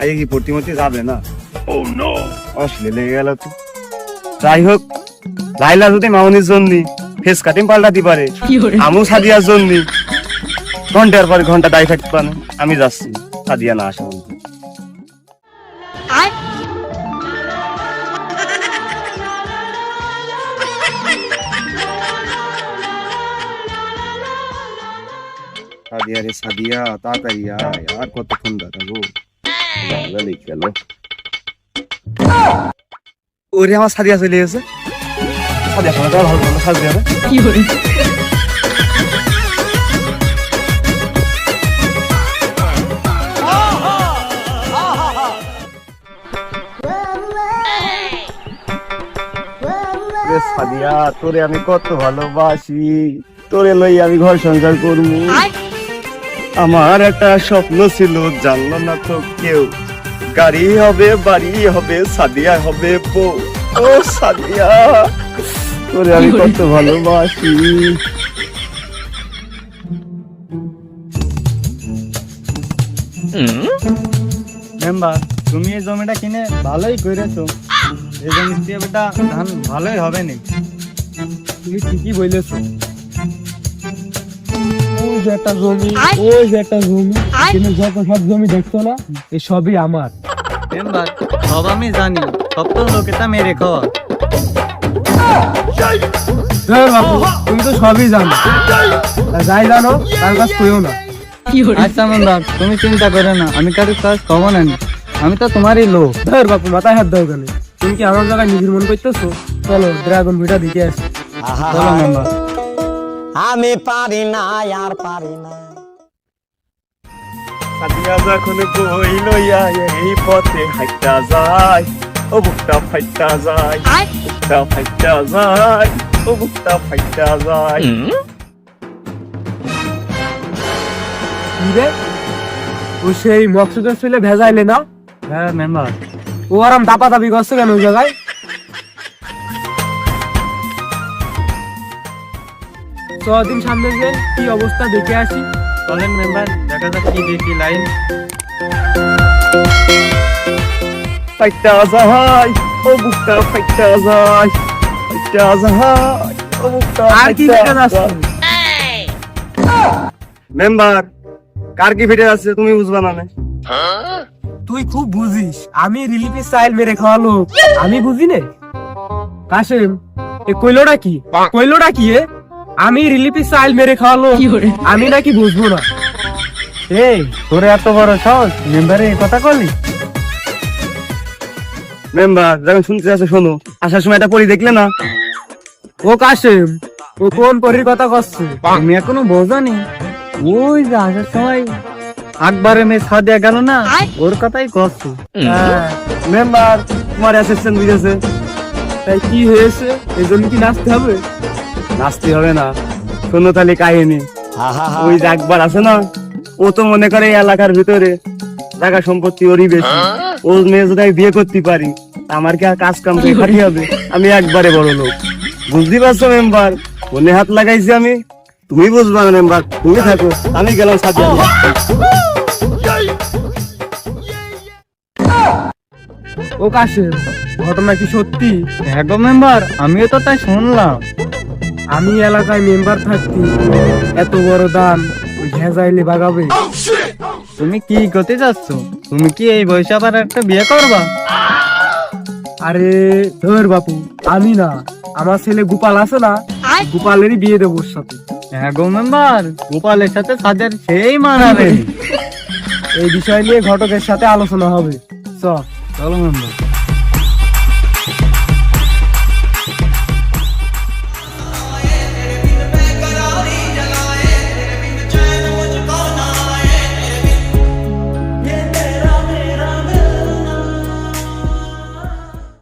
আজকে কি প্রতিমূর্তি যাবে না? ও নো অশ্লীল লেগে গেল তো। যাই হোক লাইলা যদি মামনির জন্য ফেস কাটিং পাল্টাতে পারে আমু সাদিয়ার জন্য ঘণ্টার পর ঘণ্টা দায় থাকতে পারে। আমি যাচ্ছি সাদিয়া না আসা পর্যন্ত। সাদিয়া রে সাদিয়া তাড়াতাড়ি আয় আর কতক্ষণ দাঁড়াবো? গেল ওরে আমার সাদিয়া চলে গেছে। সাদিয়া শোনা ভালো ভালো সাদিয়া রে রে সাদিয়া তোরে আমি কত ভালোবাসি। তোরে লই আমি ঘর সংসার করব। আমার একটা স্বপ্ন ছিল জানলো না তো কেউ। গাড়ি হবে বাড়ি হবে সাদিয়া হবে বউ। ও সাদিয়া তোরে আমি কত ভালোবাসি। মেম্বার তুমি এই জমিটা কিনে ভালোই করেছ। এই জমি দিয়ে বেটা ধান ভালোই হবে নি। তুমি ঠিকই বলেছ। ওই যে একটা জমি ওই যে একটা জমি কিন্তু যত সব জমি দেখছ না এই সবই আমার। মেম্বার সব আমি জানি সব তো লোকেটা মেরে খাওয়া তুমি তো সবই জানো। আর যাই জানো তার কাছ কইও না। আচ্ছা মেম্বার তুমি চিন্তা করো না আমি কারোর কাজ কমো না আমি তো তোমারই লোক। ধর বাপু মাথায় হাত দাও কেন তুমি কি আমার জায়গায় নিজের মন করতেছো? চলো ড্রাগন ভিটা দিকে আসি। চলো মেম্বার আমি পারি না আর পারি না। সাদিয়া যখন বই লইয়া এই পথে হাইটা যায় ও বুকটা ফাইটা যায় বুকটা ফাইটা যায় ও বুকটা ফাইটা যায়। ও সেই মকসুদের ছেলে ভেজাইলে না? হ্যাঁ মেম্বার। ও আরাম দাপা দাপি করছে কেন ওই জায়গায়? দিন সামনে যে কি অবস্থা দেখে আসি। চলেন মেম্বার দেখা যাক কি দেখি লাইন ফাইটা যায় ও বুকটা ফাইটা যায় ফাইটা যায় ও বুকটা আর কি দেখা যাচ্ছে? মেম্বার কার কি ফিটে যাচ্ছে তুমি বুঝবা না তুই খুব বুঝিস আমি রিলিফের স্টাইল মেরে খাওয়ালো। আমি বুঝি নে কাশেম এ কইলোটা কি? কইলোটা কি এ? আমি রিলিফের স্টাইল মেরে খাওয়ালো। আমি নাকি বুঝব না। এই তোরে এত বড় সাহস? মেম্বারে এই কথা করলি মেম্বার যখন শুনতে আছে শোনো। আসার সময় এটা পড়ি দেখলে না? ও কাশেম ও কোন পরির কথা করছে তুমি এখনও বোঝানি? ওই যে আসার সময় আকবরে মেয়ে সাদিয়া গেল না? ওর কথাই করছ হ্যাঁ, মেম্বার তোমার অ্যাসিস্ট্যান্ট বুঝেছে। তাই কি হয়েছে? এই জন্য কি নাচতে হবে? নাচতে হবে না। শোনো তাহলে কাহিনী। ওই যে একবার আছে না ও তো মনে করে এই এলাকার ভিতরে টাকা সম্পত্তি ওরই বেশি। ও মেয়ে যদি আমি বিয়ে করতে পারি আমার কি আর কাজ কাম করে হবে? আমি একবারে বড় লোক। বুঝতে পারছ মেম্বার? মনে হাত লাগাইছি আমি। তুমি বুঝবা না মেম্বার। তুমি থাকো। আমি গেলাম সাথে ও কাশেম ঘটনা কি সত্যি? হ্যাঁ গো মেম্বার আমিও তো তাই শুনলাম। আমি এলাকায় মেম্বার থাকতি এত বড় দান ওই ভেজাইলে বাগাবে। তুমি কি করতে যাচ্ছ? তুমি কি এই বয়সে আবার একটা বিয়ে করবা? আরে ধর বাপু আমি না। আমার ছেলে গোপাল আছে না গোপালেরই বিয়ে দেবো ওর সাথে। হ্যাঁ গো মেম্বার গোপালের সাথে সাদের সেই মানাবে এই বিষয় নিয়ে ঘটকের সাথে আলোচনা হবে। চল চলো মেম্বার।